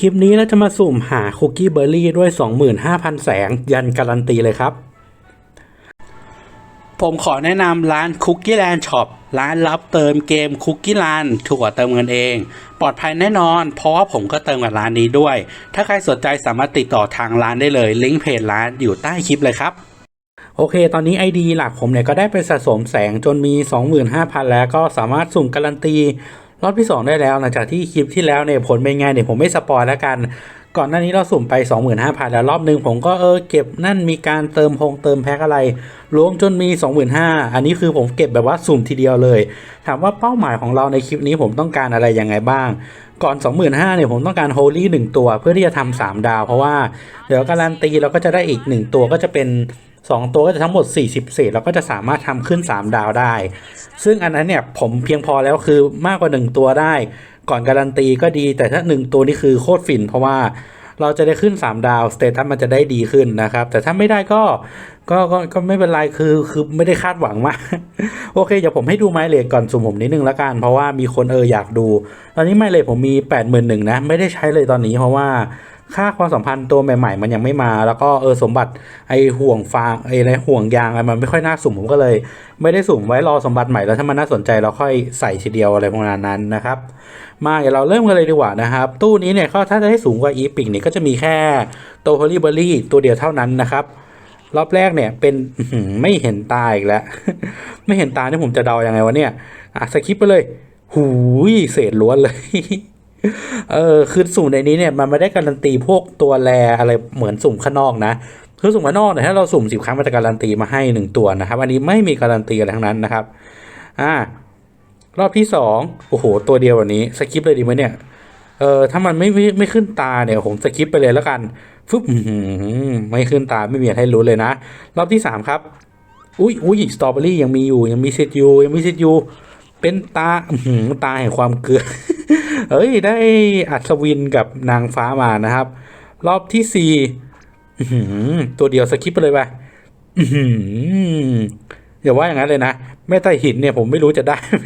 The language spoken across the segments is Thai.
คลิปนี้เราจะมาสุ่มหาคุกกี้เบอร์รี่ด้วย 25,000 แสง ยันการันตีเลยครับ ผมขอแนะนำร้าน Cookie Land Shop ร้านรับเติมเกม Cookie Land ถูกกว่าเติมเงินเอง ปลอดภัยแน่นอน เพราะว่าผมก็เติมกับร้านนี้ด้วย ถ้าใครสนใจสามารถติดต่อทางร้านได้เลย ลิงก์เพจร้านอยู่ใต้คลิปเลยครับโอเค ตอนนี้ ID หลักผมเนี่ยก็ได้ไปสะสมแสงจนมี 25,000 แล้วก็สามารถสุ่มการันตี รอบที่ 2 ได้แล้วหลังจากที่คลิปที่แล้วเนี่ยผลเป็นไงเนี่ยผมไม่สปอยแล้วกัน ก่อนหน้านี้เราสุ่มไป 25,000 แล้วรอบหนึ่งผมก็เออเก็บนั่นมีการเติมพงเติมแพ็คอะไร รวมจนมี 25,000 อันนี้คือผมเก็บแบบว่าสุ่มทีเดียวเลย ถามว่าเป้าหมายของเราในคลิปนี้ผมต้องการอะไรยังไงบ้าง ก่อน 25,000เนี่ยผมต้องการโฮลี่1ตัว เพื่อที่จะทำ3ดาว เพราะว่าเดี๋ยวการันตีเราก็จะได้อีก 1 ตัวก็จะเป็น 2 ตัวก็จะทั้งหมด 40 เศษเราก็จะสามารถทำขึ้น 3 ดาวได้ ซึ่งอันนั้นเนี่ยผมเพียงพอแล้วคือมากกว่า 1 ตัวได้ ก่อนการันตีก็ดี แต่ถ้า 1 ตัวนี่คือโคตรฝินเพราะว่าเราจะได้ขึ้น 3 ดาวสเตตัสมันจะได้ดีขึ้นนะครับ แต่ถ้าไม่ได้ก็ก็ก็ก็ไม่เป็นไรคือคือไม่ได้คาดหวังมาก โอเคเดี๋ยวผมให้ดูไม้เลทก่อนสุ่มผมนิดนึงละกัน เพราะว่ามีคนเอออยากดู ตอนนี้ไม้เลทผมมี 8 1 0 0 0นะ ไม่ได้ใช้เลยตอนนี้เพราะว่า ค่าความสัมพันธ์ตัวใหม่ ๆ มันยังไม่มา แล้วก็เออสมบัติไอห่วงฟางไออะไรห่วงยางอะไรมันไม่ค่อยน่าสุ่มผมก็เลย ไม่ได้สุ่มไว้รอสมบัติใหม่แล้วถ้ามันน่าสนใจเราค่อยใส่ทีเดียวอะไรประมาณนั้นนะครับ มาเดี๋ยวเราเริ่มกันเลยดีกว่านะครับ ตู้นี้เนี่ยก็ถ้าจะให้สูงกว่าอีพิกเนี่ยก็จะมีแค่โตโฮลี่เบอร์รี่ตัวเดียวเท่านั้นนะครับรอบแรกเนี่ยเป็นไม่เห็นตาอีกแล้ว ไม่เห็นตาเนี่ยผมจะเดายังไงวะเนี่ยอะสคิปไปเลย หูยเศษล้วนเลย เออคือสุ่มในนี้เนี่ยมันไม่ได้การันตีพวกตัวแรอะไรเหมือนสุ่มข้างนอกนะคือสุ่มข้างนอกเนี่ยถ้าเราสุ่มสิบครั้งมันจะการันตีมาให้หนึ่งตัวนะครับ อันนี้ไม่มีการันตีอะไรทั้งนั้นนะครับ อ่ารอบที่สองโอ้โห ตัวเดียววันนี้สคิปเลยดีไหมเนี่ยเออถ้ามันไม่ไม่ไม่ขึ้นตาเนี่ยผมสคิปไปเลยแล้วกันฟึบอื้อหือไม่ขึ้นตาไม่มีอะไรให้รู้เลยนะ รอบที่สามครับอุ้ยอุ้ยสตรอเบอรี่ยังมีอยู่ยังมีสิทธิ์อยู่ยังมีสิทธิ์อยู่เป็นตาหืตาแห่งความเกลือ เอ้ยได้อัศวินกับนางฟ้ามานะครับ รอบที่สี่ตัวเดียวสคิปไปเลยไปอย่าว่าอย่างนั้นเลยนะแม่ใต้หินเนี่ยผมไม่รู้จะได้ไ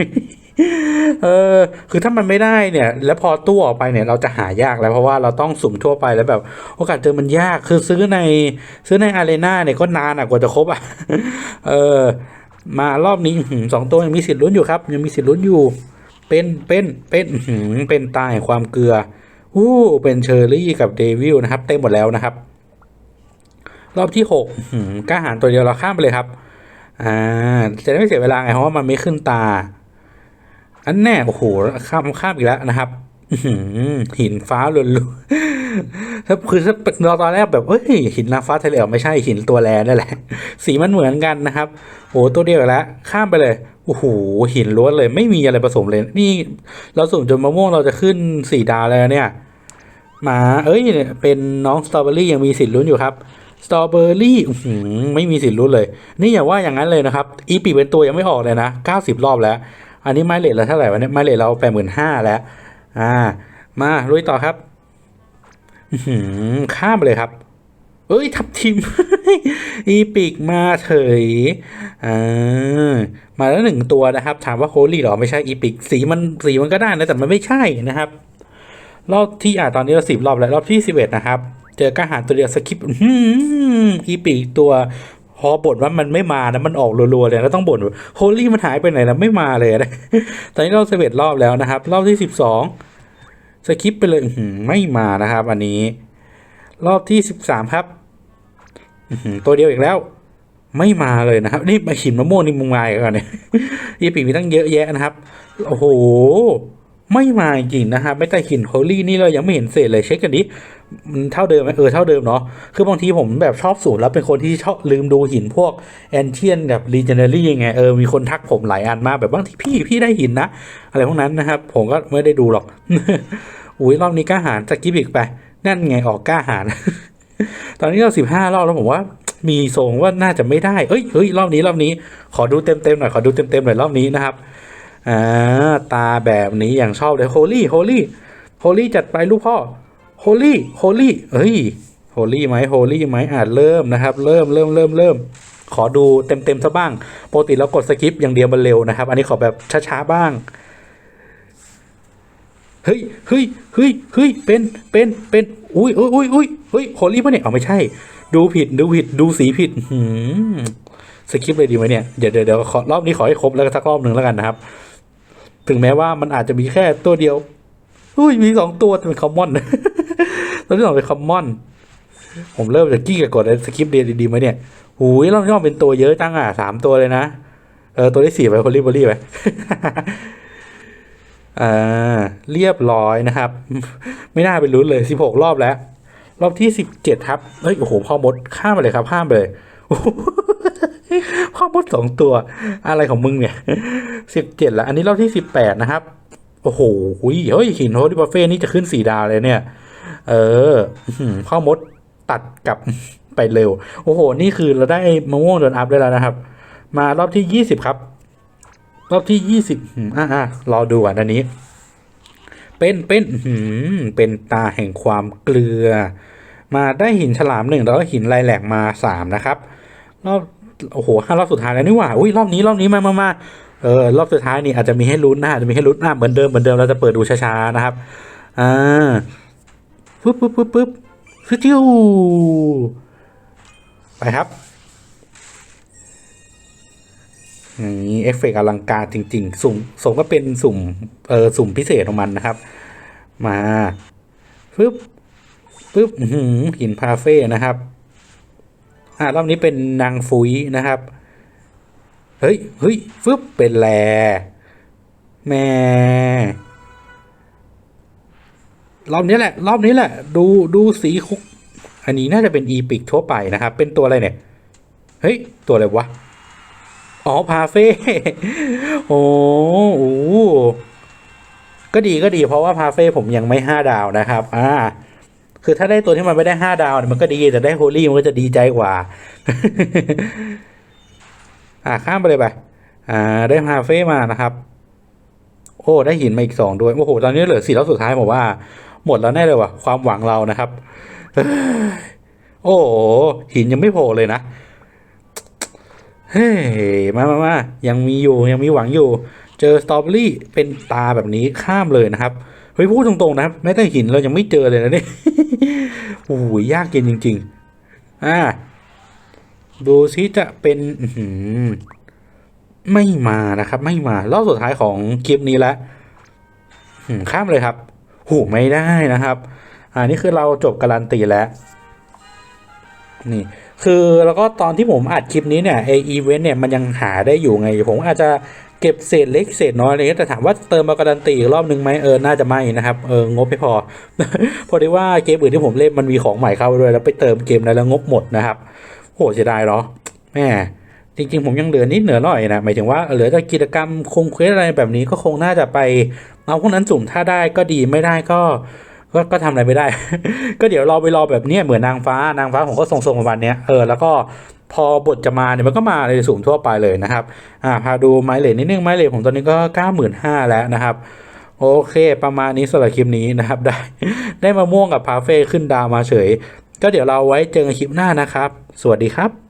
เออคือถ้ามันไม่ได้เนี่ย แล้วพอตู้ออกไปเนี่ยเราจะหายากแล้วเพราะว่าเราต้องสุ่มทั่วไปแล้วแบบ โอกาสเจอมันยากคือซื้อในซื้อในอารีนาเนี่ยก็นานอะกว่าจะครบอะเออมารอบนี้สองตัวยังมีสิทธิ์ลุ้นอยู่ครับ ยังมีสิทธิ์ลุ้นอยู่ เป็นเป็นเป็นอื้อหือเป็นตาแห่งความเกลืออู้เป็นเชอร์รี่กับเดวิลนะครับ เต็มหมดแล้วนะครับ รอบที่หกอื้อหือกล้าหารตัวเดียวเราข้ามไปเลยครับ อ่าจะได้ไม่เสียเวลาไงเพราะว่ามันไม่ขึ้นตา อันแน่โอ้โหข้ามข้ามอีกแล้วนะครับอื้อหือหินฟ้าล้วนๆถ้าคือถ้าเราตอนแรกแบบเอ้ยหินนางฟ้าทะเลไม่ใช่หินตัวแลนั่นแหละ สีมันเหมือนกันนะครับโอ้ตัวเดียวอีกแล้วข้ามไปเลย โอ้โหหินล้วนเลยไม่มีอะไรผสมเลย นี่เราสุ่มจนมะม่วงเราจะขึ้นสี่ดาวแล้วเนี่ยหมาเอ้ยเป็นน้องสตรอเบอรี่ยังมีสิทธิ์ลุ้นอยู่ครับสตรอเบอรี่หือไม่มีสิทธิ์ลุ้นเลย นี่อย่าว่าอย่างนั้นเลยนะครับ อีปีเป็นตัวยังไม่ออกเลยนะเก้าสิบรอบแล้ว อันนี้ไม้เลทเราเท่าไหร่วะเนี่ยไม้เลทเราแปดหมื่นห้าแล้ว อ่า มาลุยต่อครับหือข้ามไปเลยครับ เอ้ย ทับทิม อีปิกมาเฉยอ่ามาแล้วหนึ่งตัวนะครับ ถามว่าโฮลี่หรอ ไม่ใช่อีปิกสีมันสีมันก็ได้นะ แต่มันไม่ใช่นะครับ รอบที่อ่าตอนนี้เราสิบรอบแล้ว รอบที่สิบเอ็ดนะครับ เจอกระหารตัวเดียวสกิปอืมอีปิกตัวพอบ่นว่ามันไม่มานะมันออกรัวๆเลยแล้วต้องบ่นว่าโฮลี่มันหายไปไหนแล้วไม่มาเลยนะตอนนี้เราสิบเอ็ดรอบแล้วนะครับ รอบที่สิบสองสคิปไปเลยไม่มานะครับ อันนี้ รอบที่สิบสามครับตัวเดียวอีกแล้ว ไม่มาเลยนะครับ นี่มาหินมะม่วงนี่มึงมาอีกแล้วเนี่ยยี่ปีมีตั้งเยอะแยะนะครับ โอ้โห ไม่มาจริงนะครับไม่แต่หินโฮลี่นี่เรายังไม่เห็นเศษเลยเช็คกันดิมันเท่าเดิมไหมเออเท่าเดิมเนาะคือบางทีผมแบบชอบสูตรแล้วเป็นคนที่ชอบลืมดูหินพวกแอนเทียนกับรีเจเนอรี่งไงเออมีคนทักผมหลายอันมากแบบบางทีพี่พี่ได้หินนะ อะไรพวกนั้นนะครับ ผมก็ไม่ได้ดูหรอกอุ้ยรอบนี้กล้าหารสกิปอีกไป นั่นไงออกกล้าหารตอนนี้เราสิบห้ารอบแล้วผมว่า มีทรงว่าน่าจะไม่ได้เอ้ยเฮ้ยรอบนี้รอบนี้ ขอดูเต็มเต็มหน่อยขอดูเต็มเต็มหน่อยรอบนี้นะครับอ่าตาแบบนี้อย่างชอบเลยโฮลี่โฮลี่โฮลี่จัดไปลูกพ่อโฮลี่โฮลี่เฮ้ยโฮลี่ไหมโฮลี่ไหมอ่าเริ่มนะครับ เริ่มเริ่มเริ่มเริ่มขอดูเต็มเต็มๆซะบ้างปกติเรากดสกิปอย่างเดียวมันเร็วนะครับ อันนี้ขอแบบช้าๆบ้าง เฮ้ยเฮ้ยเฮ้ยเฮ้ยเป็นเป็นเป็นอุ้ยอุ้ยอุ้ยอุ้ยเฮ้ยโฮลี่ปะเนี่ยเอาไม่ใช่ ดูผิดดูผิดดูสีผิดหืมสคริปเลยดีไหมเนี่ยเดี๋ยวเดี๋ยวเดี๋ยวรอบนี้ขอให้ครบแล้วก็สักรอบหนึ่งแล้วกันนะครับ ถึงแม้ว่ามันอาจจะมีแค่ตัวเดียวอุ้ยมีสองตัวเป็นคอมมอนตัวที่สองเป็นคอมมอนผมเริ่มจะกี้กับกดสคริปเดียดีๆไหมเนี่ยหูยรอบนี้มันเป็นตัวเยอะจังอะสามตัวเลยนะเออตัวที่สี่ไปโฮลี่บอลี่ไป อ่าเรียบร้อยนะครับ ไม่น่าไปลุ้นเลยสิหกรอบแล้ว รอบที่สิบเจ็ดครับเฮ้ยโอ้โหพ่อมดข้ามไปเลยครับข้ามไปเลยพ่อมดสองตัว อะไรของมึงเนี่ยสิบเจ็ดแล้วอันนี้รอบที่สิบแปดนะครับ โอ้โหเฮ้ยหินโฮลี่บัฟเฟ่นี่จะขึ้นสี่ดาวเลยเนี่ย เออพ่อมดตัดกลับไปเร็ว โอ้โห นี่คือเราได้มะม่วงเดินอัพได้แล้วนะครับ มารอบที่ยี่สิบครับ รอบที่ยี่สิบอ่าอ่ารอดูอะอันนี้ เป็นเป็นหือเป็นตาแห่งความเกลือ มาได้หินฉลามหนึ่งแล้วก็หินลายแหลกมาสามนะครับ รอบโอ้โหห้ารอบสุดท้ายแล้วนี่หว่าอุ้ยรอบนี้รอบนี้มามามาเออรอบสุดท้ายนี่อาจจะมีให้ลุ้นนะอาจจะมีให้ลุ้นอะเหมือนเดิมเหมือนเดิมเราจะเปิดดูช้าๆนะครับอ่าปึ๊บปึ๊บปึ๊บปึ๊บฟิจิวไปครับ นี่เอฟเฟกต์อลังการจริง ๆ สุ่มสมก็เป็นสุ่มเออสุ่มพิเศษของมันนะครับ มาปึ๊บปึ๊บหือหินพาเฟ่นะครับ อ่ารอบนี้เป็นนางฟุยนะครับ เฮ้ยเฮ้ยฟึบเป็นแลแม่รอบนี้แหละ รอบนี้แหละ ดูดูสีคุก อันนี้น่าจะเป็นอีพิกทั่วไปนะครับ เป็นตัวอะไรเนี่ย เฮ้ย ตัวอะไรวะ อ๋อพาเฟ่โอ้โหก็ดีก็ดี เพราะว่าพาเฟ่ผมยังไม่ห้าดาวนะครับ อ่า คือถ้าได้ตัวที่มันไม่ได้ห้าดาวเนี่ยมันก็ดีแต่ได้โฮลี่มันก็จะดีใจกว่า อ่าข้ามไปเลยไปอ่า ได้พาเฟ่มานะครับ โอ้ได้หินมาอีกสองด้วยโอ้โหตอนนี้เหลือสี่รอบสุดท้ายผมว่า หมดแล้วแน่เลยว่ะความหวังเรานะครับโอ้หินยังไม่โผล่เลยนะ เฮ้มามามายังมีอยู่ยังมีหวังอยู่ เจอสตรอเบอรี่เป็นตาแบบนี้ข้ามเลยนะครับเฮ้ยพูดตรงๆนะครับแม้แต่หินเรายังไม่เจอเลยนะเนี่ยโอ้ยยากเย็นจริง ๆ อ่า ดูซิจะเป็นไม่มานะครับ ไม่มารอบสุดท้ายของคลิปนี้แล้วข้ามเลยครับหูไม่ได้นะครับ อ่านี่คือเราจบการันตีแล้ว นี่ คือแล้วก็ตอนที่ผมอัดคลิปนี้เนี่ยไออีเวนต์เนี่ยมันยังหาได้อยู่ไง ผมอาจจะเก็บเศษเล็กเศษน้อยอะไรเงี้ยแต่ถามว่าเติมมาการันตีอีกรอบนึงไหมเออน่าจะไม่นะครับเอองบไม่พอ พอดีว่าเกมอื่นที่ผมเล่นมันมีของใหม่เข้าด้วยแล้วไปเติมเกมนั้นแล้วงบหมดนะครับโหเสียดายเหรอแม่จริงๆ ผมยังเหลือนิดเหนือหน่อยนะหมายถึงว่าเหลือแต่กิจกรรมคงเควสอะไรแบบนี้ก็คงน่าจะไป เอาพวกนั้นสุ่มถ้าได้ก็ดีไม่ได้ก็ ก็ก็ทำอะไรไม่ได้ ก็เดี๋ยวเรอไปรอแบบเนี้ยเหมือนนางฟ้านางฟ้าผมก็ทรงๆประมาณเนี้ยเออแล้วก็พอบทจะมาเนี่ยมันก็มาในสุ่มทั่วไปเลยนะครับอ่าพาดูไม้เหลนนิดนึงไม้เหลนผมตอนนี้ก็เก้าหมื่นห้าแล้วนะครับโอเคประมาณนี้สำหรับคลิปนี้นะครับได้ได้มาม่วงกับพาเฟ่ขึ้นดาวมาเฉย ก็เดี๋ยวเราไว้เจอกันคลิปหน้านะครับ สวัสดีครับ